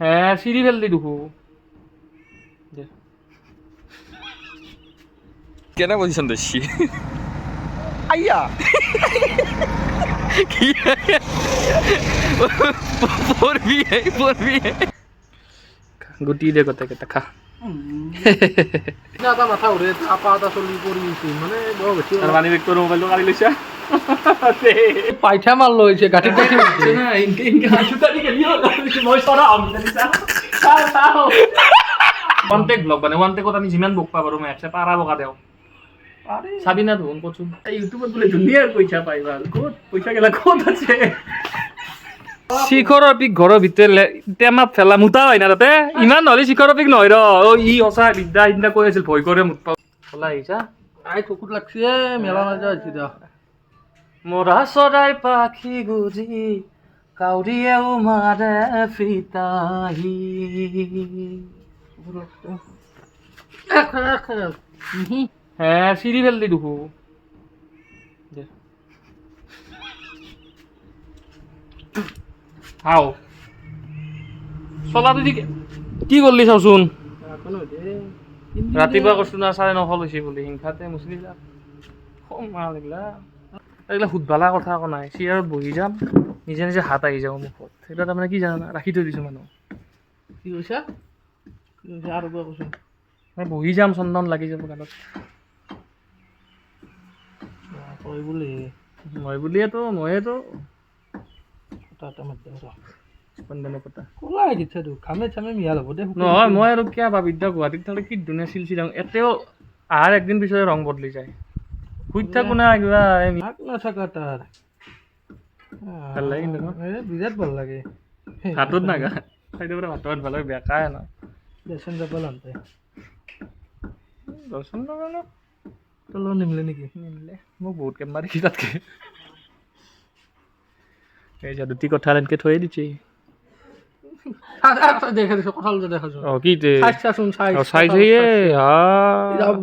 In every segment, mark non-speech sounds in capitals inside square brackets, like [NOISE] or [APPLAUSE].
হ্যাঁ সিঁড়ি ফেললি দুহু কেন পজিশন দিচ্ছি আইয়া। কি? পড়বি পড়বি গুটি দে কেইটা খা। [LAUGHS] এটা মাথা উৰে আপা এটা চলি পৰি গৈছে মানে বৰ বেছি মানি বেগটোৰ মোবাইলটো কাঢ়ি লৈছা? [LAUGHS] পাইঠা মাল লৈছে গাঁঠি লৈছে ওৱান টেক ব্লগ মানে ওৱান টেকত আমি যিমান বক পাব পাৰোঁ মেপছে পাৰা বকা দেও। চাবি না ধোন কচোন। ইউটিউবত বোলে ধুনীয়া পইচা পাই ভালো ক'ত পইচা গেলা ক'ত আছে? শিখৰৰ পিক ঘৰৰ ভিতৰত টেমাত ফেলা মুতা হয় না তাতে? ইমান নহ'লে শিখৰৰ পিক নহয় ৰ। অ ই সঁচা বিদ্যা সিদিনা কৈ আছিল ভয় কৰে মুত চলাই আহিছা? আই চকুত লাগছে। মেলা নাযায় হৈছে দা। মৰা চৰাই পাখি গুজি কাউৰীয়েও মাৰে ফিতাহি। হে চিৰি ফেললি দুখু। হাও চলা তুই কি কৰলি চাওচোন? ৰাতিপুৱা কৈছো না চাৰে নশ লৈছে বুলি হিংসাতে মুছলি যাম কম মাল এইগিলা এইগিলা সুধবালা কথা একো নাই চিয়াৰত বহি যাম। নিজে নিজে হাত আহি যাব মুখত। সেইটা তাৰমানে কি জানা? ৰাখি থৈ দিছোঁ মানুহ। কি কৈছা? কি কৈছা? আৰু কিবা কৈছো। মই বহি যাম চন্দন লাগি যাব গালত। তই বুলি। মই বুলিয়েতো ময়েতো। নহয় মই আৰু কিয় বা বিদ্যা গুৱাহাটীত থাকলে কি ধুনীয়া চিল চিল এতেও আহাৰ একদিন পিছতে ৰং বদলি যায়। শুই থাকো না কিবা নাথাকা তাৰ। ভালো লাগে কিন্তু বিৰাট ভালো লাগে। হাতত নাগা চাইডৰ পৰা ভাতত ভালো লাগে বেকাই ন? দেচোন যাব লান্তে দৰ্শন নগলো তোৰ লগত নিমিলে নেকি? নিমিলে। মোক বহুত কেম মাৰিছে তাতকে। এই যে দুটি কঁঠাল এনেকে থৈ দিছে দেখা দিছো কঁঠাল যে? দেখাছো অ কি তে হা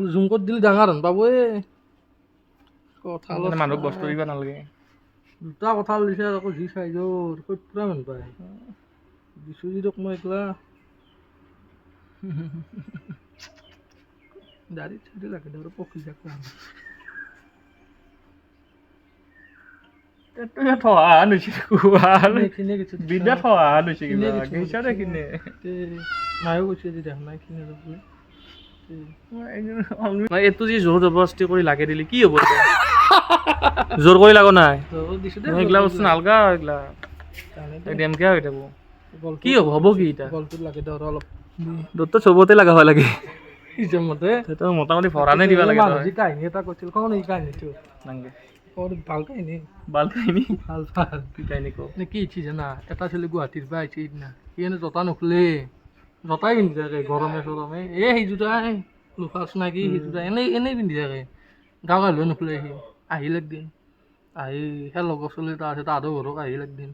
জুম কৰি দিলে ডাঙৰ হেন পাব এ কঁঠাল মানে মানুহক বস্তু দিব নালাগে। দুটা কঁঠাল দিছে আকৌ যি চাইজৰ ক'ত পুৰা মানুহ পায় দিছোঁ যি তোক মই একলা। দাড়ি লাগে পকি যাক এইটোহে থহান হৈছে কুহাৰ কিনে গৈছে বিদ্যা থহান হৈছে কিবা কিনে গৈছে গৈছা দে কিনে মায়েও কৈছে যে দেখা নাই কিনে যাব বুলি তে, মই এইটো যি জোৰ জবৰদস্তি কৰি লাগে দিলি কি? হ'ব? জোৰ কৰি লাগো নাই এইগিলা বস্তু নালগা এইগিলা ডেমকে হৈ থাকো কি হ'ব হ'ব কি এতিয়া দত্ত চবতে লগা হয় লাগে মোটামুটি ভৰানে দিব লাগে কাহিনী এটা কৈছিল কওঁ নেকি কাহিনীটো। নাংগে কওঁ দে, ভালো কাহিনী বাল কাহিনী ভালো ভালো কি কাহিনী কওঁ মানে কি ইচ্ছি জানা এটা ছোৱালী গুৱাহাটীৰ পৰা আহিছে সিদিনা সি এনে জোতা নুখুলে জোতাই পিন্ধি থাকে গৰমে চৰমে এই সেই জোতাই লোফাৰ চিনাকি সেই জোতা এনেই এনেই পিন্ধি থাকে গাঁও আহিলেও নুখুলে সি আহিল একদিন আহি সেই লগৰ এটা আছে তাহাঁতৰ ঘৰক আহিল একদিন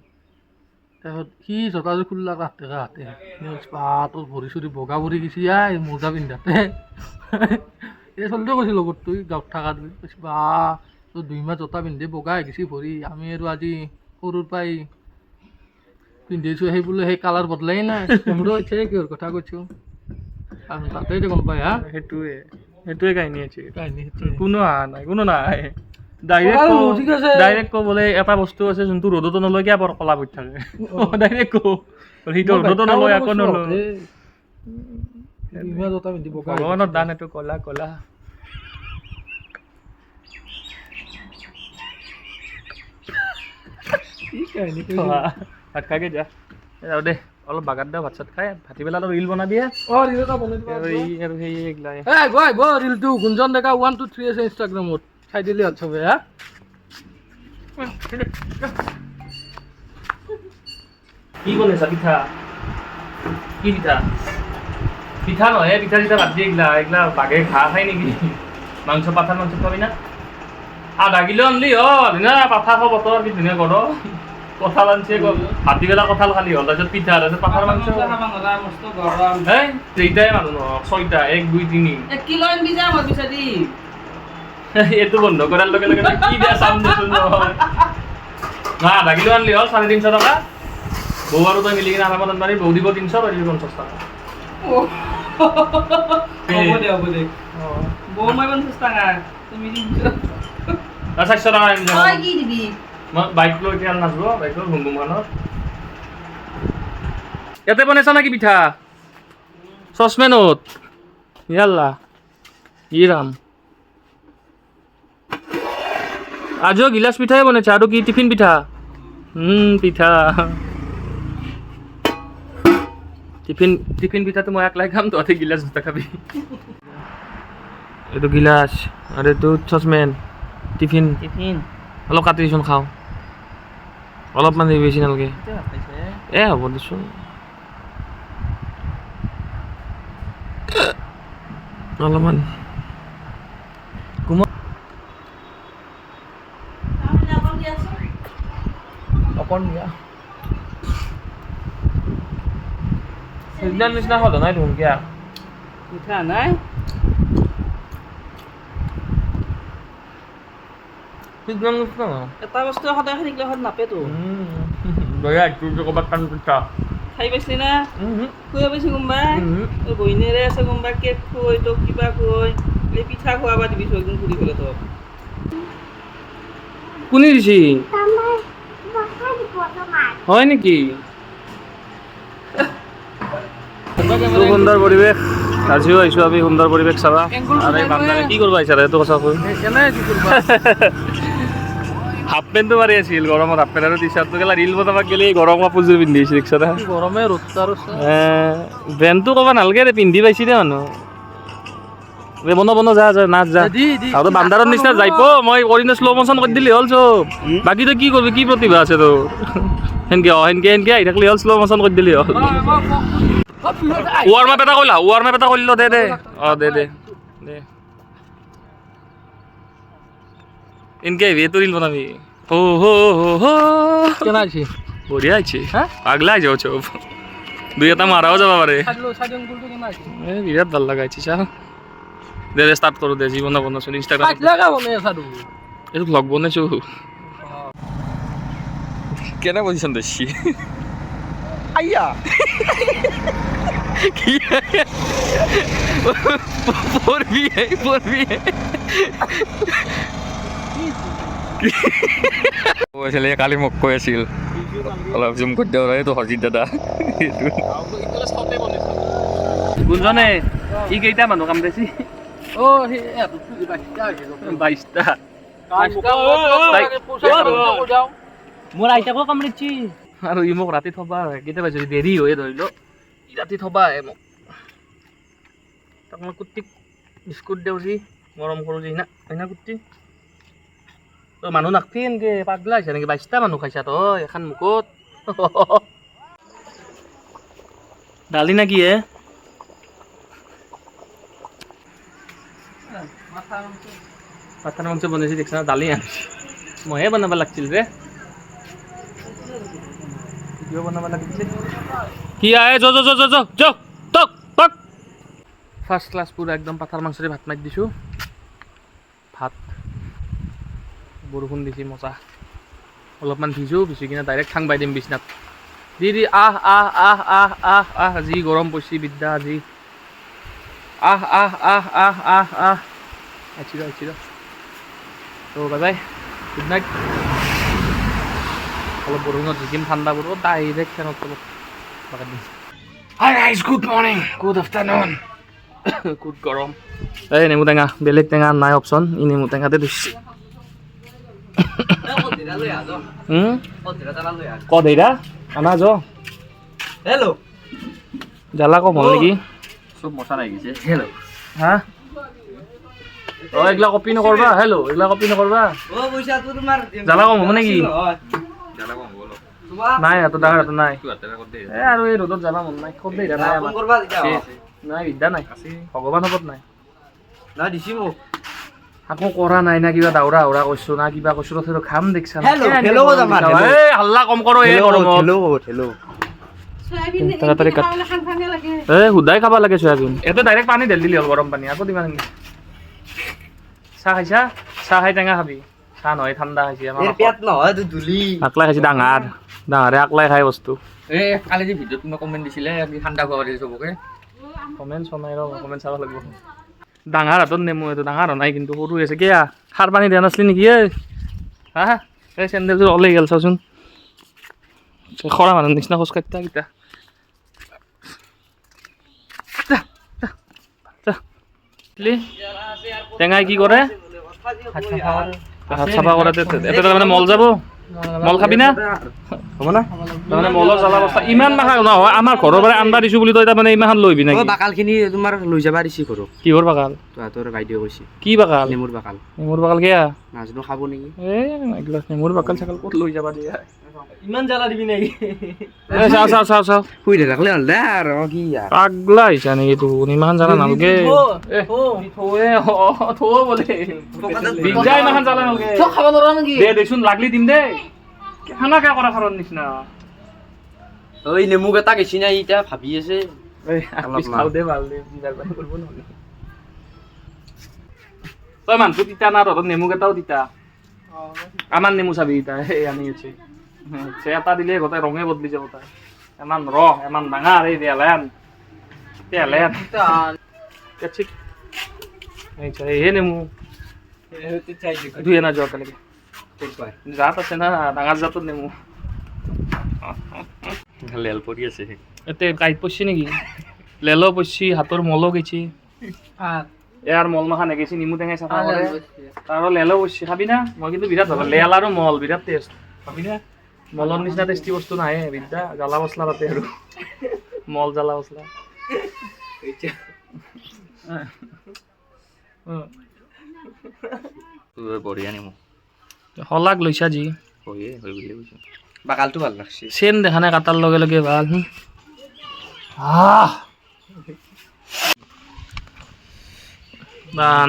তাৰপিছত সি জোতাযোৰ খুলিলাক হাতে হাতে তোৰ ভৰি চৰি বগা ভৰি গেছি আই মোজা পিন্ধাতে এই ছোৱালীটোৱে কৈছিল লগত তুই গাঁৱত থকা তুই কৈছে বা তোৰ দুই মাহ জোতা পিন্ধি বগা হৈ গেছি ভৰি। আমি আৰু আজি সৰুৰ পৰাই পিন্ধিছোঁ সেই বোলে সেই কালাৰ বদলাই নাই। মোৰো ইচ্ছা কিহৰ কথা কৈছোঁ? আৰু তাতে গম পাই হা? সেইটোৱে সেইটোৱে কাহিনী আছে। কাহিনী কোনো অহা নাই কোনো নাই ডাইৰেক্ট আৰু ঠিক আছে। ডাইৰেক্ট ক'বলৈ এটা বস্তু আছে যোনটো ৰ'দতো নলয় কিয় বৰ কলা পৰি থাকে। ডাইৰেক্ট [LAUGHS] কওঁ সেইটো ৰ'দতো নলয় বগা ভগৱানৰ দান এইটো কলা কলা কি কাহিনী কৈছে? ভাত খাগে যা যাওঁ দে অলপ বাগাত দে ভাত চাত খাই ভাটি বেলা ৰিল বনাবি হে। অ ৰিল এটা বনাই দিবা আৰু এই আৰু সেই এইগিলা এ গৈ গৈ ৰিলটো গুঞ্জন ডেকা ওৱান টু থ্ৰী আছে ইনষ্টাগ্ৰামত চাই দিলে হ'ল চবে হা কি বনাইছা পিঠা কি পিঠা পিঠা নহয় পিঠা চিঠা বাদ দিয়ে এইগিলা এইগিলা বাঘে ঘাঁহ খাই নেকি মাংস পাঠাৰ মাংস খাবি না আধা কিলো আনলি হ'ল ধুনীয়া পাঠা খাব বতৰ কি ধুনীয়া কৰ কঁঠাল আনছে ভাটিবেলা কঁঠাল খালি হ'ল তাৰপিছত পিঠা তাৰপিছত পাঠাৰ মাংস এই কেইটাই মানুহ নহওক ছয়টা এক দুই তিনি। এইটো বন্ধ কৰাৰ লগে লগে কি দিয়া চাম দেচোন নহয়। না আধা কিলো আনলি হ'ল চাৰে তিনিশ টকা। বৌ আৰু তই মিলি কিনে আধা আৰামত আনবাৰি বৌ দিব তিনিশ তই দিবি পঞ্চাছ টকা। হ'ব দে হ'ব দে। অঁ। বৌ মই পঞ্চাছ টকা তুমি চাৰিশ টকা কি দিবি? মই বাইক লৈ এতিয়া নাচব বাইক লৈ ঘুম ইয়াতে বনাইছা নেকি পিঠা? চচপেনত ইয়াল্লা ই ৰাম আজিও গিলাচ পিঠাই বনাইছে আৰু কি টিফিন পিঠা? উম পিঠা। টিফিন টিফিন পিঠাটো মই একলাই খাম তহঁতে গিলাচ দুটা খাবি। এইটো গিলাচ আৰু এইটো চচপেন টিফিন। টিফিন। অলপ কাটি দিচোন খাওঁ। অলপমান দিবি বেছি নালাগে। এ হ'ব দেচোন। অলপমান। কোমল অকণ দিয়া। সেইদিনাৰ নিচিনা হ'ল নাই দেখোন কিয়া। বস্তু সদায় খাই থাকিলে সদায় নাপেতো বঢ়িয়া তোৰ যে ক'ৰবাত কাণ পিঠা খাই পাইছিলি না? খুৱাই পাইছি কোনোবাই বহিনেৰে আছে কোনোবা কেক খুৱাই তোক কিবা খুৱাই এই পিঠা খুৱাবা দিবিছো একদম ঘূৰি তোক। কোনে দিছি? হয় নেকি? সুন্দৰ পৰিৱেশ। আজিও আহিছোঁ আমি সুন্দৰ পৰিৱেশ চাবা। আৰু এই কি কৰিব আহিছা এইটো কথা কৈ? [LAUGHS] হাফ পেণ্টটো মাৰি আছিল গৰমত হাফ পেণ্ট আৰু টি চাৰ্টটো গেলা ৰিল বনাব গেলি গৰম কাপোৰযোৰ পিন্ধি আহিছে ৰিক্সাতে গৰমে ৰ'দ আৰু ব্ৰেণ্ডটো ক'ব নালাগে দে পিন্ধি পাইছি দে মানুহ দে বন বন যা যা নাচ যা দি আৰু বান্দাৰৰ নিচিনা যাই প মই কৰিনে শ্ল' মোচন কৰি দিলি হ'ল চব বাকী তই কি কৰিবি কি প্ৰতিভা আছে তোৰ সেনকে অ সেনকে সেনকে আহি থাকলি হ'ল শ্ল' মোচন কৰি দিলি হ'ল ৱাৰ্ম আপ এটা কৰিলা ৱাৰ্ম আপ এটা কৰিলো দে দে অ দে দে দে এনকে আহিবি এইটো ৰিল বনাবি। হো হো হো হো। কেনে আছে বঢ়িয়া আছে। হা পাগলা যাও চব দুই এটা মাৰাও যাব আছে এ বিৰাট ভালো লগা আছে চা দে দে ষ্টাৰ্ট কৰোঁ দে জীৱন বনাচোন ইনষ্টাগ্ৰাম চাইড লাগা বনাই আছা তুমি এইটো ভ্লগ বনাইছোঁ? কেনে পজিশ্যন দিছি আইয়া। পড়বি পড়বি [LAUGHS] কৈ আছিলে কালি মোক কৈ আছিল। অলপ জুম কৰি দিওঁ এইটো হৰজিত দাদা। কোনজনে ই কেইটা মানুহ কাম পাইছি? অ সেই এটো তুই বাইটা আছে বাইছটা মোৰ আইতাকো কামৰিছি আৰু ই মোক ৰাতি থবা কেতিয়া পাইছোঁ দেৰি হৈ ধৰি ল। ই ৰাতি থবা আহে মোক। তাক মই কুৰ্তিক বিস্কুট দিওঁ যি মৰম কৰোঁ যি সিনা সিনা কুৰ্তি তই মানুহ নাখবি এনকে পাগলা হৈছে নেকি? বাইছটা মানুহ খাইছা তই, এখন মুখত। [LAUGHS] দালি না কি হে মাংস বনাইছে, দেখছ না, দালি আনিছে। বনাব লাগিছিল ৰে ভিডিঅ' বনাব কি আহে য য য য য তক তক। ফাৰ্ষ্ট ক্লাছ পুৰা একদম পাঠাৰ মাংসৰে ভাত মাৰি দিছোঁ ভাত বৰষুণ দিছে মজা। অলপমান ভিজো ভিজি কিনে ডাইৰেক্ট ঠাং বাই দিম বিচনাত দি দি আহ আহ আহ আহ আহ আহ যি গৰম পৰিছে বিদ্যা আজি আহ আহ আহ আহ আহ আহ। আহিছিল আহিছিল তো বাই বাই গুড নাইট অলপ বৰষুণত জিকিম ঠাণ্ডা বতৰ ডাইৰেক্ট ফেনত তলত লগাই দিম। Hi guys good morning good afternoon good গৰম। এই নেমু টেঙা বেলেগ টেঙা নাই অপশ্যন ই নেমু টেঙাতে দিছে। Hmm? Ko deira? Ana jo. Hello. Jala ko mol niki. Sob mosa nai gise. Hello. Ha? Oh, ekla kopi no korba. Hello, ekla kopi no korba. Oh, boisa tu tumar. Jala ko mol niki. Jala ko bolo. নাই এত ডাঙৰ এটা নাই এই আৰু এই ৰ'দত জানা মন নাই ক'ত দেই নাই বিদ্যা নাই ভগৱান হ'ব নাই নাই দিছিলো আকৌ কৰা নাই না কিবা দাউৰা হাউৰা কৈছো না কিবা কৈছো তথাপিও খাম দেখছা এ, হাল্লা কম কৰো এই তাড়াতাড়ি কাট। এ সুদাই খাব লাগে চয়াবিন। এইটো ডাইৰেক্ট পানী ঢেলি দিলি হ'ল গৰম পানী। আকৌ দিবা নেকি? চাহ খাইছা? চাহ খাই টেঙা খাবি। চাহ নহয় ঠাণ্ডা খাইছি আমাৰ আকলাই খাইছি ডাঙৰ। ডাঙৰে আকলাই খাই বস্তু। এই কালি যে ভিডিঅ'ত মই কমেণ্ট দিছিলে আজি ঠাণ্ডা খোৱা দিছে চবকে। কমেণ্ট চোৱা নাই ৰ কমেণ্ট চাব লাগিব। ডাঙৰ হাতত নেমু এইটো ডাঙৰ হোৱা নাই কিন্তু সৰু হৈছে কিয়া সাৰ পানী দিয়া নাছিলি নেকি এই হা এই চেণ্ডেলযোৰ ওলাই গ'ল চাচোন খৰা মানুহৰ নিচিনা খোজ কাঢ়িতা। লি, টেঙাই কি কৰে হাত চাফা কৰে এতিয়া তাৰমানে মল যাব মল খাবি না? হ'ব না? তাৰমানে মলৰ জ্বালা বস্তা ইমান মাখা নহয় আমাৰ ঘৰৰ পৰা আনবা দিছো বুলি তই তাৰমানে ইমান লইবি অ নেকি বাকালখিনি তোমাৰ লৈ যাবা দিছি ঘৰক কিহৰ বাগাল তহঁতৰ বাইদেউ কৈছে। কি বাগাল নেমুৰ বাকাল। নেমুৰ বাগাল কিয়া? নাজনো খাব নেকি? এ এগিলাচ নেমুৰ বাগাল চাগাল ক'ত লৈ যাবা দিয়া? ইমান জ্বালা দিবি নেকি? চাও চাও চাও চাও। শুই থাকিলে হ'ল দে আৰু কি পাগলা আহিছা নেকি তোৰ? ইমান জানা নালগে। বিজ্ঞা ইমান জানা নালগে। তই খাব নোৱাৰা নেকি? দে দেচোন লাগলি দিম দে। কেনেকা কৰা কাৰণ নিচিনা। ঐ নেমু কেইটা গেছি নাই এতিয়া ভাবি আছে। মান। দে দে তই মানুহটো তিতা না তহঁতৰ নেমু কেইটাও তিতা? আমাৰ নেমু চাবি ইতা এই আনি আছে। সে এটা দিলে গোটেই ৰঙে বদলি যাব তাই ইমান ৰস ইমান ডাঙৰ এই দেলেন দেলেন ঠিক। চাই এই নেমু। দুই এনা যোৱা একেলগে জাত আছে না ডাঙৰ জাতৰ নেমু। লেল পৰি আছে এতে কাঁইট পৰছি নেকি? লেলো পৰছি হাতৰ মলো গেছি ইয়াৰ মল মাখা নেগেছি নেমু টেঙাই চাফা কৰে। আৰু লেলো পৰছি খাবি না? মই কিন্তু বিৰাট ভালো লেল আৰু মল বিৰাট টেষ্ট খাবি না? মলৰ নিচিনা টেষ্টি বস্তু নাহে বিদ্যা। জ্বালা মছলা তাতে আৰু। মল জ্বালা মছলা। বঢ়িয়া নেমু। শলাগ লৈছা যি। বাকালটো ভালো লাগছে। চেন দেখা নাই কাটাৰ লগে লগে ভালো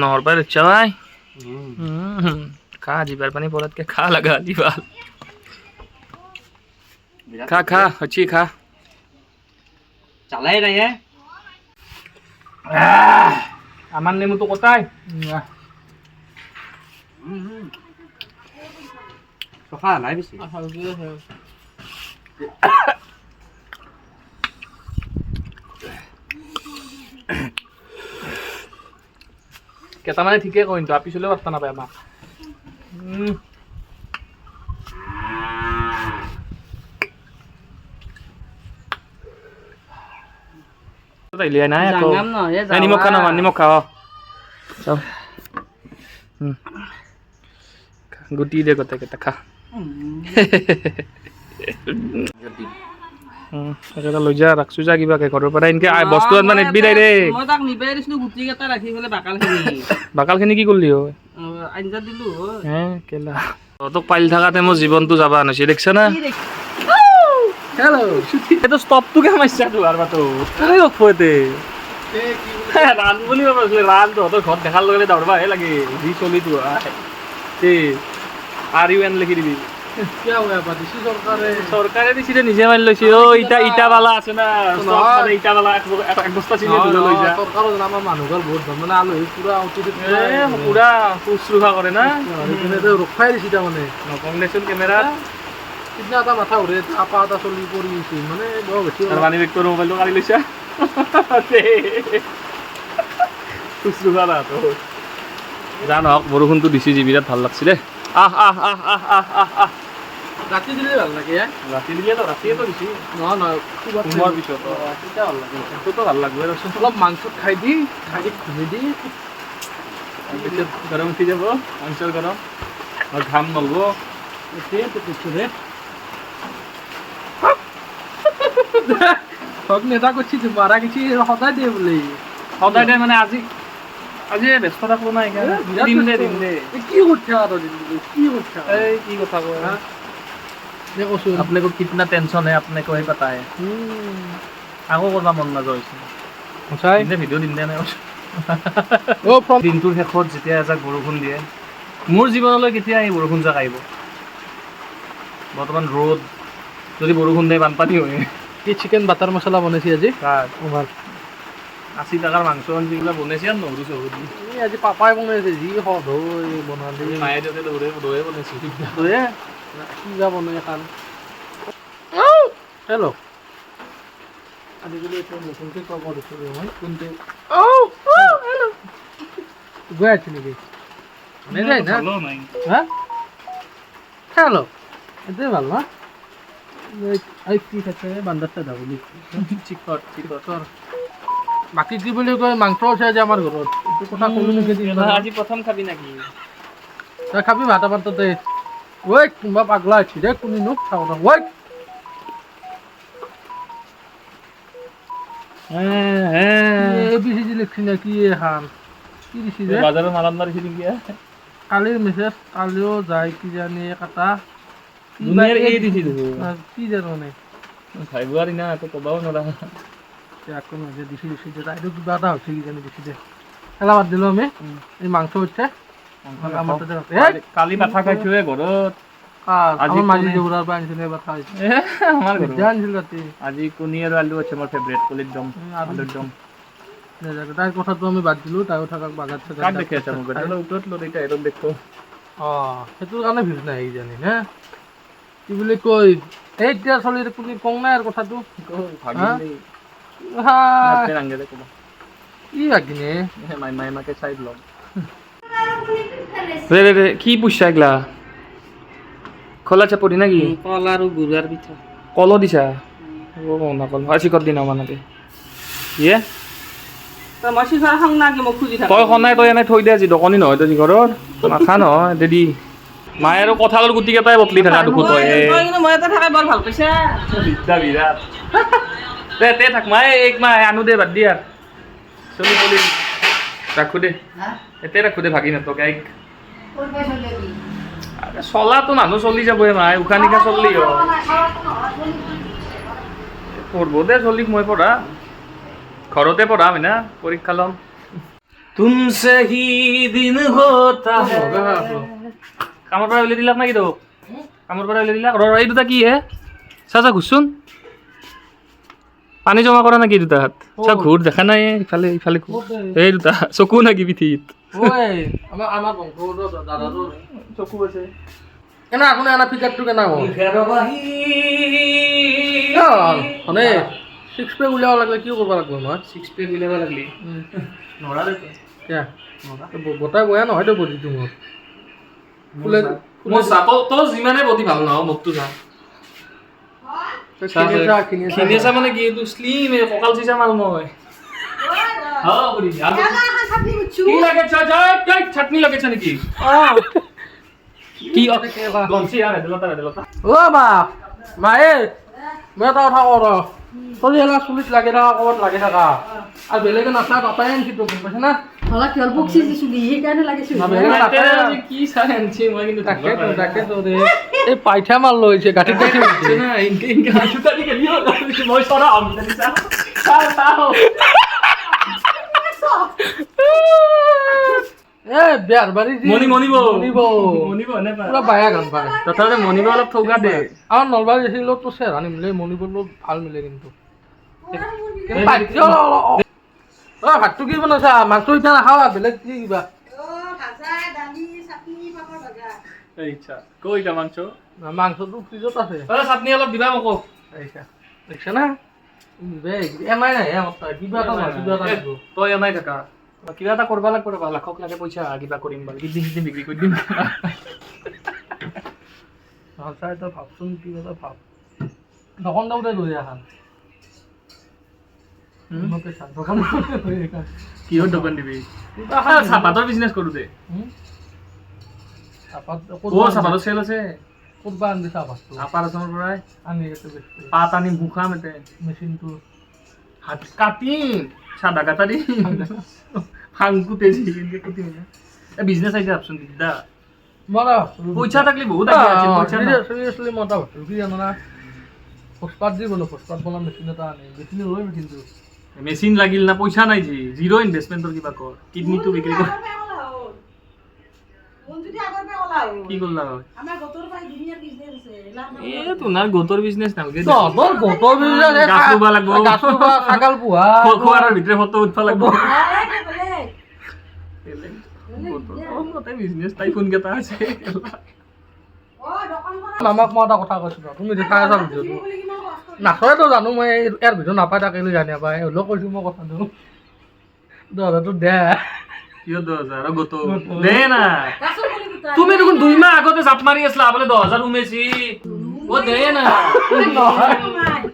নহৰ পাই ৰক্ষা ভাই। খা জিবাৰ পানী পৰাতকে খা লাগা আজি ভালো। খা খা হচি খা চালাই নাই হে আমাৰ নেমুটো কটাই চফা নাই বেছি কেইটামানে ঠিকে কয় কিন্তু পিছলৈ পাত্তা নাপায় আমাক উম। তই উলিয়াই নাই আকৌ জাঙাম নহয়, এ এই নিমখ খা যাৱা। নামান নিমখ খা অ চাও উম। খা, গুটি দে গোটেইকেইটা খা উম, একেটা লৈ যা ৰাখছো যা কিবাকে ঘৰৰ পৰা এনেকে বস্তু আনবা নিদবি দেই মই তাক নিবাই দিছিলো গুটি কেইটা ৰাখি পেলাই বাকালখিনি বাকালখিনি কি কৰিলি হয় আঞ্জা দিলো হয়। হে কেলা তহঁতক পালি থাকাতে মোৰ জীৱনটো যাবা নাছিল দেখছা না হেল্ল' এইটো ষ্টপটোকে সমস্যা তো আৰু বাটো কোনে ৰখব এতে? ৰান বুলি? ভাবিছিলে ৰান তহঁতৰ ঘৰত দেখাৰ লগে লগে দৌৰবাহে লাগে যি চলি তো এই আৰ ইউ এন লিখি দিবি। চৰকাৰে চৰকাৰে দিছিলে নিজে মানি লৈছে অ ইটা ইটাবালা আছে না নহয়। মানে ইটাবালা এক ব- এক বস্তা চিনি ধুলে লৈ যা চৰকাৰৰ জানা আমাৰ মানুহ ঘৰ বহুত ভালো মানে আলহী পুৰা অতিথি এ পুৰা শুশ্ৰূষা কৰে না। ৰখাই দিছে তাৰমানে। নকম দেচোন এটা মাথা আপা এটা চলি মানে বৰ বেছি তাৰ পানী বেগটোৰ মোবাইলটো কাঢ়ি লৈছা? [LAUGHS] শুশ্ৰূষা না তোৰ যা নহওক বৰষুণটো দিছে যি বিৰাট ভালো লাগছে দেই আহ আহ আহ আহ আহ আহ আহ। ৰাতি দিলে ভালো লাগে হে? ৰাতি দিলেতো ৰাতিয়েতো দিছে। নহয় নহয় সোমোৱাৰ পিছত তেতিয়া ভালো লাগে। সেইটোতো ভালো লাগবে ৰচোন অলপ মাংসত খাই দি খাই দি ঘুমি দি। তাৰপিছত গৰম উঠি যাব মাংসৰ গৰম। আৰু ঘাম নলব। এতিয়াতো কৈছো ৰে হক নেতা করছি মারা গেছি সদায় দিয়ে বলে। সদায় দে মানে আজি আজি ব্যস্ত থাকব না সেইকাৰণে। দিম দে দিম দে। কি করছে আর কি করছে এই কি কথা কয়? দে কচু আপনে কিতনা টেনচন হে আপনে কো পাতা হে আকৌ কৰবা মন নাযোৱা হৈছে। সঁচাই? দে ভিডিঅ' দিম দে নাই দিনটোৰ শেষত যেতিয়া এজাক বৰষুণ দিয়ে মোৰ জীৱনলৈ কেতিয়া এই বৰষুণ যাক আহিব? বৰ্তমান ৰ'দ যদি বৰষুণ দিয়ে বানপানী হয়। কি চিকেন বাটাৰ মছলা বনাইছি আজি? ভালো আশী টকাৰ মাংস কিবা বনাইছে আৰু নহৰু চহৰু আজি পাপাই বনাইছে যি সদ হৈ বনালি মায়ে দেউতাই দৌৰে দৌৰে বনাইছে। তয়ে কি যা বনাই খান হেল্ল' আজিকালি এইটো নতুনকৈ কল কৰিছোঁ মই কোনটো? গৈ আছো নেকি? মানে যায় না? ভালো নাই। হা? খালো। এটাই ভালো না? এই কি থাকে বান্দাৰটা যাবলি চিকট চিকট বাকী কি বুলি কয়? মাংস আছে আজি আমাৰ ঘৰত। এইটো কথা ক'লো নেকি? আজি প্ৰথম খাবি নেকি? তই খাবি ভাত পাততে ঐ কোনোবা পাগলা আছে দে কোনিনো খাব ঐ। এ বি চি জি লিখছি নে কি এখন কি দিছি যে? বাজাৰৰ মাৰিছি নেকি কালিৰ মেছেজ কালিও যায় কি জানি কাটা। দিছি কি জানো মানে? ভাই না একো ক'বাও নোৱাৰা আকৌ মাজে দিছি দিছি দে তাইতো কিবা এটা হৈছে কি জানি দিছি দে খেলা বাদ দিলোঁ আমি। এই মাংস। এই, কালি পাঠা আজি খাইছোঁ এ, ঘৰত। কণী আৰু আলু আছে মোৰ ফেভৰেট কলিৰ দম আলুৰ দম। তাইৰ কথাটো আমি বাদ দিলোঁ তাইও থাকক বাগাত দেখি আছে মোক উতৰত লৈ এতিয়া দেখো অঁ সেইটোৰ কাৰণে ভিউজ নাহে কিজানি হে কি বুলি কয় এতিয়া চলি তুমি কওঁ নাই আৰু কথাটো? ভাগিন কি বাকিনে হে? মাই মাই মাকে চাই লম ৰে ৰে ৰে কি পুষছা এগলা খোলা চাপৰি নাকি? কল আৰু গুড়াৰ পিঠা। কলো দিছা? নকল। আজি কত দিন মানে ইয়ে? তই মই চিফা খাওঁ না কি মোক খুজি থাক। তই এনে থৈ দে আজি দোকানী নহয় তই ঘৰত। নাখা নহয় দে দি মায়ে আৰু কঁঠালৰ গুটি কেইটাই বটলি থাকা দুখো তই এ। তই কিন্তু মই এটা থাকাই বৰ ভালো পাইছা। বিদ্যা বিৰাট দে তে থাক মায়ে এক মাহ আনো দে বাদ দি আর চলি চলি। রাখো দে। এতে রাখো দে ভাগি নাটক এক। আরে চলাতো মানুহ চলি যাব মায়ে উশাহ নিশাহ চললি অ। পঢ়ব দে চলিক মই পঢ়া। ঘৰতে পঢ়াম না পৰীক্ষা ল'ম। তুমছে হি দিন হতা কামৰ পৰা উলিয়াই দিলাক নাকি তোক? কামৰ পৰা উলিয়াই দিলাক? ৰ ৰ, এই দুটা কি হে? চা চা ঘুৰচোন পানী জমা কৰা নাকি দুটা হাত? চা ঘূৰ দেখা নাই ইফালে ইফালে ঘূৰ। এই দুটা চকু নাকি পিঠিত? ঐ আমাৰ আমাৰ বংশগত দাদাটো। চকু আছে। কেনা আপুনি আনা ফিকাৰটো কেনা হ'ল? মানে ছিক্স পেক উলিয়াব লাগিলে কি কৰিব লাগিব মই? ছিক্স পেক উলিয়াব লাগলি। নৰা দে তই। কিয়া গোটাই বয়া নহয়তো বডিটো মোৰ। ফুলে মোৰ চা তই তই যিমানে বডি ভালো মোকতো চা। মানে কি? এইটো শ্লিম কঁকাল চিচা মাল মই। চাটনি লগাইছ নেকি? কি অ- বা মা। মই এটা কথা কওঁ ৰ। তই এলা চুলিত লাগি থাকা ক'ৰবাত লাগি থাকা। আৰু বেলেগে নাচায় পাপাই আনছি তোক গম পাইছা না? কি মই কিন্তু এই পাইঠা না, ইনকে ইনকে হ'ল। মই আমি এ নে পায়? বায়া গান পায়। তথাপি অলপ ঠৌকা দে। আমাৰ নলবাৰী চেহেৰা নিমিলে লগত ভালো মিলে কিন্তু কিন্তু পাইঠা অলপ- অলপ- অ ভাতটো কি বনাইছা? মাংস এতিয়া নাখাৱা বেলেগ কি কিবা? ইচ্ছা কৈ মাংস। মাংসটো ফ্ৰিজত আছে। চাটনি অলপ দিবা মোকো আহিছা দেখিছা না? এমাই নাই কিবা এটা কিবা এটা তই এনাই থাকা। কিবা এটা কৰবা লাগব ৰবা লাখক লাগে পইচা কিবা কৰিম বাৰু কিডনি চিডনি বিক্ৰী কৰি দিম। চাই তই ভাবচোন কিবা এটা ভাব। দোকান দাওঁতে লৈ আহা। কিহৰ দোকান দিবি? কিবা চাহপাতৰ বিজনেছ কৰোঁ দে। হুম? চাহপাত ক'ত অ চাহপাতৰ চেল আছে। আনিছে? ক'ত চাহপাতটো? আপাৰ আছামৰ পৰাই। আনি পাত আনি মুখাম এতে মেচিনটো। হাত কাটিম চাদা কাটা দিম ফাংকু তেজি। এনকে কুটিম এ বিজনেছ আহিছে ভাবচোন পইচা থাকলি বহুত চিৰিয়াছলি মই এটা ভাবছিলোঁ কি জানো ফুটপাথ দি বনো ফুটপাথ বনোৱা মেচিন এটা আনি। বেছি নলয় মেচিনটো মেচিন লাগিল না পইচা নাই যে জিৰ' ইনভেষ্টমেণ্টৰ কিবা কৰ কিডনিটো বিক্ৰী কৰ কি কৰলা হয়? এ তোমাৰ গোটৰ বিজনেছ নালগে তহঁতৰ গোটৰ বিজনেছ গাছ ৰুবা লাগব। গাছ ৰুবা, ছাগাল পোহা। [LAUGHS] খো- খোৱাৰৰ ফটো উঠবা লাগব। গোটৰ- বিজনেছ টাইফোন কেইটা আছে। মামাক মই এটা কথা কৈছোঁ ৰ, তুমি যে আছা ভিডিঅ'টো। নাচয়তো জানো মই ইয়াৰ ভিডিঅ' নাপাই তাকে জানি নাপায় হ'লেও কৈছোঁ মই কথাটো। দহ হাজাৰটো দে। কিয় দহ হাজাৰ অ, দে না। তুমি দেখোন দুই মাহ আগতে জাপ মাৰি আছিলা বোলে দহ হাজাৰ উমেছি। অ দে না।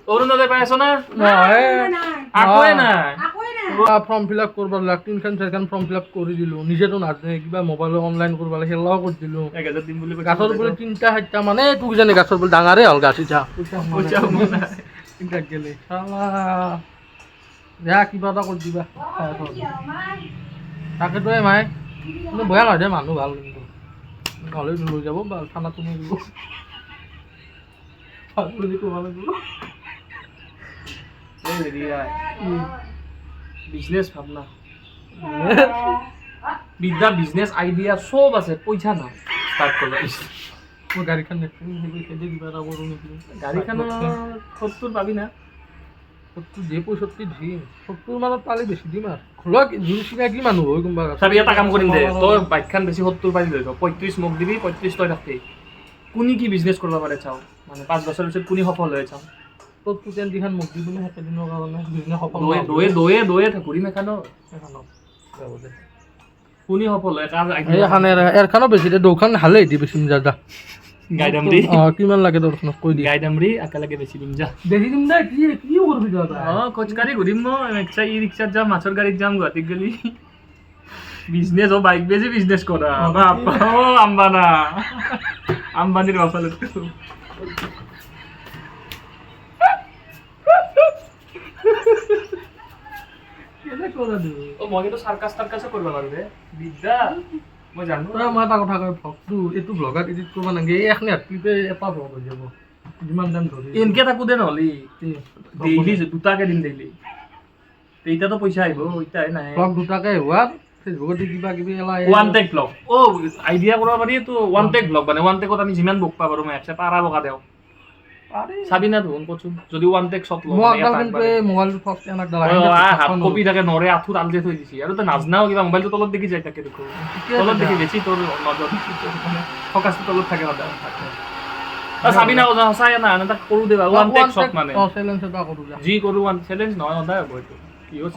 অৰুণোদয় পাই আছ না? নহয়। আকোৱে নাই। ফৰ্ম ফিল আপ কৰিব লাগ তিনখান চাৰিখান ফৰ্ম ফিল আপ কৰি দিলোঁ? নিজেতো নাজানে কিবা মোবাইলত অনলাইন কৰিব লাগে সেলাও কৰি দিলোঁ। গাছৰ বোলে তিনিটা চাৰিটা মানে তোক জানে গাছৰ বোলে ডাঙৰে হ'ল গাছ ইটা। গেলে। কিবা এটা কৰি দিবা। তাকেতো এই মায়ে। কিন্তু বেয়া নহয় দে মানুহ ভালো কিন্তু। নহ'লে লৈ যাব বা খানা তুমি দিব। ভালো বুলি ক'ব লাগিব। বিজনেছ ভাবনা। বিদ্যা বিজনেছ আইডিয়া চব আছে পইচা নাই। ষ্টাৰ্ট কৰিব মই গাড়ীখন খেদি এটা কৰোঁ নেকি গাড়ীখনৰ খৰচটো পাবি না। সত্তৰ যে পঁয়ষষ্ঠি দিম সত্তৰ মানত পালে বেছি দিম আৰু ঘৰত যোন চিনাকি মানুহ হয় কোনোবা চাবি এটা কাম কৰিম দে। তই বাইকখন বেছি সত্তৰ পাৰি লৈ যাওঁ পঁয়ত্ৰিছ মোক দিবি পঁয়ত্ৰিছ তই থাকবি কোনি কি বিজনেছ কৰিব পাৰে চাওঁ। মানে পাঁচ বছৰ পিছত কোনি সফল হৈ চাওঁ। সত্তৰ ট্ৰেণ্টিখন মোক দি পিনে একেদিনৰ কাৰণে সফল দয়ে দয়ে দয়ে দয়ে থাকুৰি মেখানো কোনি সফল হয়? কাৰ এখানে এৰখানো বেছি দে দৌখান ভালেই দি বেছি যা গাইডামৰি অঁ কিমান লাগে দৌৰখানত কৈ দি। গাইডামৰি একেলগে বেছি দিম যা। দেখি দিম দে কি কি কৰিবি তই অ খোজকাঢ়ি ঘূৰিম মই ৰিক্সা ই ৰিক্সাত যাম মাছৰ গাড়ীত যাম গুৱাহাটীত গেলি। বিজনেছ অ বাইক বেছি বিজনেছ কৰা। বাপা অ আম্বানা। আম্বানিৰ বাফালে কৰা দিবি। কৰিব পাৰো দে বিদ্যা মই জানো তই মই এটা কথা কয় ভ্লগটো এইটো ভ্লগত এডিট কৰিব নালাগে এই এখনি হাতপিতে এটা ভ্লগ হৈ যাব। যিমান টাইম ধৰি এনকে থাকো দে নহলি? ডেইলি দুটাকে দিম ডেইলি এতিয়াতো পইচা আহিব এতিয়াই নাই। ভ্লগ দুটাকে হোৱাত? ফেচবুকত কিবা কিবি ওৱান টেক ব্লগ অ আইডিয়া কৰিব পাৰি তো ওৱান টেক ব্লগ মানে। ওৱান টেকত আমি যিমান বুক পাব পাৰো এপছে পাৰা বকা দেওঁ। চাবি না দেখোন কচু? যদি ওয়ান টেক শ্বট লওঁ মোবাইল ফাৰ্ষ্ট এনেক হাত কপি থাকে নৰে আঁঠুত আলজে থৈ দিছি। আৰু তই নাজনাও কিবা মোবাইলটো তলত দেখি যায় তাকে দেখো। তলত দেখি বেছি তোৰ নজৰ। ফকাছটো তলত থাকে সদায় চাবি না সঁচাই না তাক কৰো দে ওৱান টেক শ্বট মানে। যা কৰো ওৱান চেলেঞ্জ নহয় সদায় হ'ব এইটো।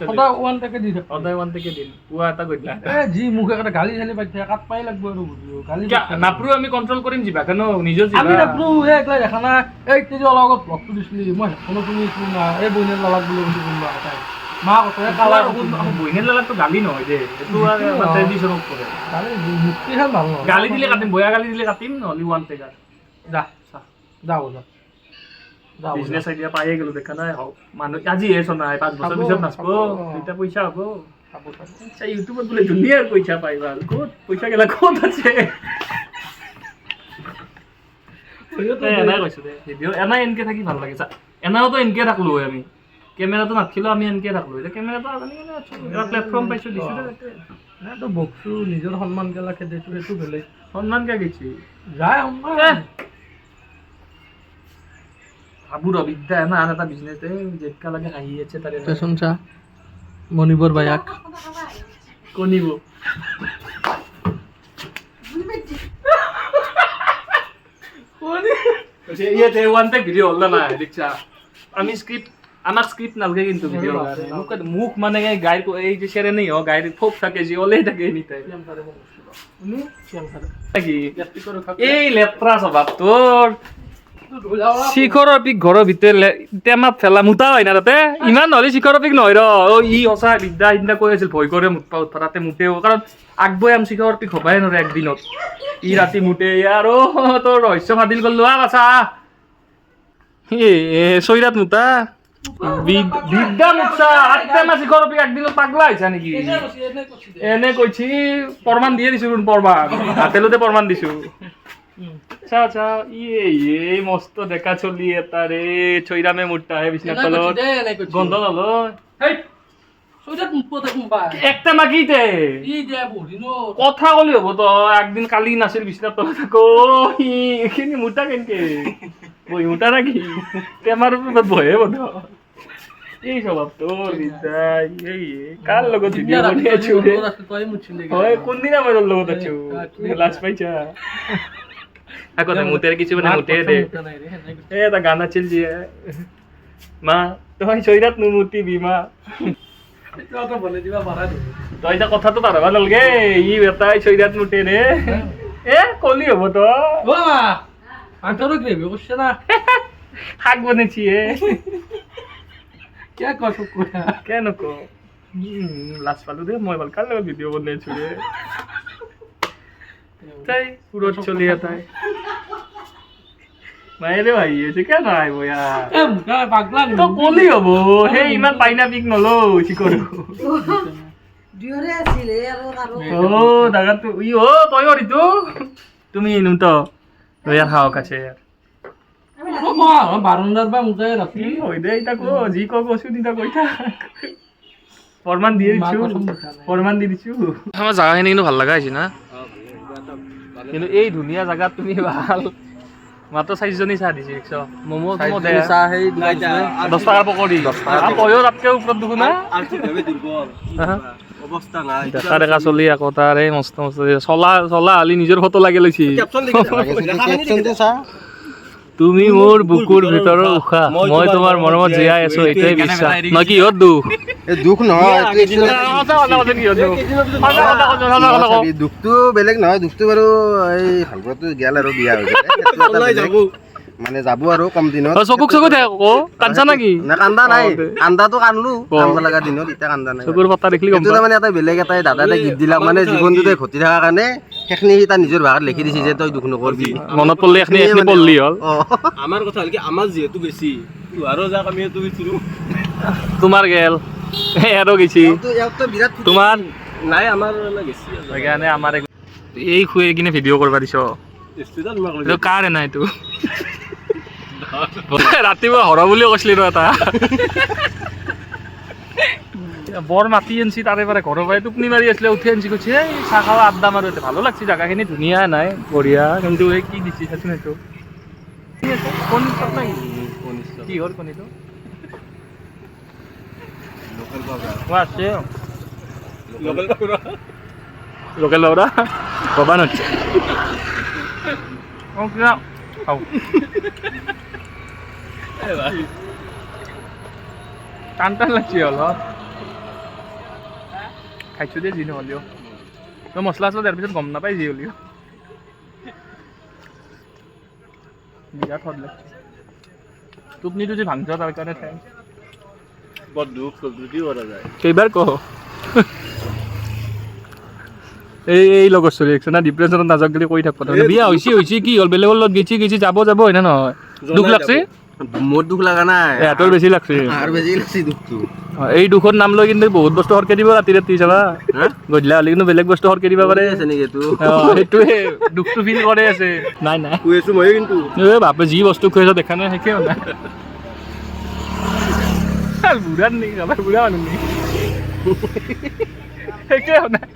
সদায় ওৱান টেকে দি থাক। সদায় ওৱান টেকে দিম পুৱা এটা গধূলা। এ যি মুখে এটা গালি চালি পাই থাকে কাট পাই লাগব আৰু গালি নাপৰো আমি কণ্ট্ৰল কৰিম জিভা কেন নিজৰ আমি জিভা দেখল একলা দেখা নাই। এই তেজি অলপ আগত ব্লগটো দিছিলি মই হেডফোনো শুনিছিলো না এই বইনের লালাক বুলি কৈছে কোনোবা এটাই। মা কৈছে কালাৰ বহিনীৰ লগাতো গালি নহয় দেই এইটো আৰু সেইটো কৰে। গালি মুক্তিখন ভালো নহয়। গালি দিলে কাটিম বয়া গালি দিলে কাটিম নহ'লে ওৱান টেকাৰ যা যাও যা যাও বিজনেছ আইডিয়া পায়ে গ'লো দেখা নাই। মানুহ আজি হে চনাই পাঁচ বছৰ খাব, পিছত নাচব। তেতিয়া পইচা হ'ব। আচ্ছা ইউটিউবত বোলে ধুনীয়া পইচা পাইবা ক'ত পইচা গেলা ক'ত আছে? এনাই কৈছো দে ভিডিঅ' এনাই এনকে থাকি ভালো লাগে। চা এনাওতো এনকে থাকল হয় আমি। কেমেৰাটো নাথিলেও আমি এনকে থাকল এতিয়া কেমেৰাটো এটা প্লেটফৰ্ম পাইছো দিছো বকছো নিজৰ সন্মান গেলা খেদিছো সেইটো বেলেগ। সন্মান কিয় গেছি যায় এ, ৰ বিদ্যা এনা আন এটা বিজনেছ দে যেতকা লাগে হাঁহি আছে তাৰে পেচন চা। মণিবৰ বায়াক কণিব ইয়াতে ওৱান টেক ভিডিঅ' হ'ল না নাই দেখছা আমি স্ক্ৰিপ্ট আমাক স্ক্ৰিপ্ট নালাগে কিন্তু ভিডিঅ' মোক মুখ মানে গাইৰ এই যে চেৰেনি হ গাইৰ ফোক থাকে যি ওলাই থাকে এনি টাইম এই লেত্ৰা স্বভাৱ তোৰ শিখৰৰ পিক ঘৰৰ ভিতৰত টেমাত ফেলা মুতা হয় না তাতে? ইমান নহ'লে শিখৰৰ পিক নহয় ৰ। ই সঁচা বিদ্যা সিদিনা কৈ আছিল ভয় কৰে মুতপা উঠবা তাতে মুতেও কাৰণ আগবৈ আম শিখৰৰ পিক হবাই নোৱাৰে একদিনত। ই ৰাতি মুতে ইয়াৰ অ তোৰ ৰহস্য ফাদিল কৰিলো আ বাচা এ চৈৰাত মুতা? বিদ- বিদ্যা মুতছা আৰু টেমা শিখৰৰ পিক একদিনত পাগলা হৈছা নেকি? এনে কৈছি প্ৰমাণ দিয়ে দিছো প্ৰমাণ। হাতেলোতে প্ৰমাণ দিছো। চাও চাও ইয়ে ইয়ে মস্ত দেখা চলি এটা ৰে চৈৰামে মুৰ্তা হে তলত গন্ধ একটা মাগিতে কথা কলি হ'ব তো একদিন কালি নাছিল বিছনাৰ তলত ই এইখিনি মুৰ্তা কেনকে বহি মুৰ্তা নাকি ওপৰত বহে বধ এই বিদ্যাই এই কাৰ লগত হয় কোনদিনা তোৰ লগত আছো লাজ পাইছা মুতের কিছু মানে মুতে দে। এ তা গানা চিল দিয়ে। মা তই চৈরাত নুমুতিবি মা। বলে দিবা পাৰা দে। তই এতিয়া কথাটো পাৰবা নালগে ই বেটাই চৈৰাত ৰে এ কলি হ'ব না। শাক বনাইছি এ। কিয় কয় কুকুৰা কে? নক লাজ পালো দে মই ভালো কাৰ লগত ভিডিঅ' বনাইছো ৰে তাই পুরত চলি তাই। মায়েৰে ভাই আছে কে নাই বয়া? পাগলা তো কলি হ'ব সেই ইমান পাইনা পিক আছিলে আৰু কাৰো ও দাদা তো ই ও তই অরিতো তুমি ইনুম তো হাও কাছে। পৰা মুখাই ৰাখি কি হই দে এটা কো জি কো কসু দিতা কইতা ফরমান দিয়ে দিছু। ফরমান দিয়ে দিছু। আমার জায়গাখিনি কিন্তু ভালো লাগা হৈছে না। কিন্তু এই ধুনীয়া জাগাত তুমি ভালো। মাত্ৰ চাৰিজনী চাহ দিছে একশ ম'ম' চম' দে চাহ সেই দহ টকাৰ পকৰি। আৰু তাতকৈ ওপৰত নাই। ডেকা ডেকা চলি আকৌ তাৰে মস্ত মস্ত। চলা চলা হালি নিজৰ ফটো লাগি লৈছি। তুমি মোৰ বুকুৰ ভিতৰৰ উশাহ মই তোমাৰ মৰমত জীয়াই আছো এইটোৱে বিশ্বাস মই কিহত দুখ দুখ নহয় দুখটো বেলেগ নহয় দুখটো বাৰু এই ভালপোৱাটো গেল আৰু বিয়া হৈ গ'লে। সেইটো এটা বেলেগ। মানে যাব আৰু কম দিনত চকুক চকু দে আকৌ কান্দছা নেকি না কান্দা নাই কান্দাটো কান্দলো। কান্দা লগা দিনত এতিয়া কান্দা নাই চকুৰ পাতা দেখিলি এইটো এটা বেলেগ এটা দাদা এটা গীত দিলাক মানে জীৱনটোতে ঘটি থকাৰ কাৰণে সেইখিনি সি তাৰ নিজৰ ভাষাত লিখি দিছে যে তই দুখ নকৰবি মনত পৰিলে এখনি এখনি পঢ়লি হ'ল। আমাৰ কথা হ'ল কি আমাৰ যিহেতু বেছি তোহাৰো যাক আমি এইটো গৈছিলোঁ তোমাৰ গেল এয়াৰো গেছি। তোমাৰ? নাই আমাৰ অলপ সেইকাৰণে আমাৰ এক- এই শুই কিনে ভিডিঅ' কৰিব দিছ। কাৰ এনা এইটো। ৰাতিপুৱা হৰ বুলিও কৈছিলি ন এটা। [LAUGHS] বৰ মাতি আনছি তাৰে পৰা ঘৰৰ পৰাই টোপনি মাৰি আছিলে উঠি আনছি কৈছে এই চাহ খাৱা আড্ডা মাৰো ভালো লাগছি জাগাখিনি ধুনীয়া নাই বঢ়িয়া কিন্তু এই কি দিছি চাচোন এইটো? কি আছে? কণী চব নাই? কি হ'ল কণীটো? আছে লোকেল লাউৰা কবা নচ্ছে অ কিবা খাও। টান টান লাগছে অলপ। খাইছো দে যি নহ'লেও। তই মছলা চছলা দিয়াৰ পিছত গম নাপাই যি হ'লেও। বিৰাট সদ লাগছে টোপনিটো যে ভাংছ তাৰ কাৰণে ঠাই। বৰ দুখ কৰা যায় কেইবাৰ কহ। এই এই লগৰ চলি আছে না ডিপ্ৰেশ্যনত নাযাওক বুলি কৈ থাকব তাৰমানে বিয়া হৈছে হৈছে কি হ'ল? বেলেগৰ লগত গেছি গেছি যাব যাব হয় না নহয়? দুখ লাগছে? মোৰ দুখ লগা নাই। এহঁতৰ বেছি লাগছে। আৰু বেছি লাগছে দুখটো। এই দুখৰ নাম লৈ কিন্তু বহুত বস্তু সৰকে দিব ৰাতি ৰাতি চাবা গধূলা হ'লে কিন্তু বেলেগ বস্তু সৰকে দিব পাৰে। আছে নেকি এইটো? সেইটোৱে দুখটো ফিল কৰে আছে। নাই নাই। কৈ আছো ময়ো কিন্তু। এ বাপে যি বস্তু খুৱাইছ দেখা নাই শেষে হোৱা নাই বুঢ়া নেকি কাৰোবাৰ বুঢ়া মানুহ নেকি? শেষে হোৱা নাই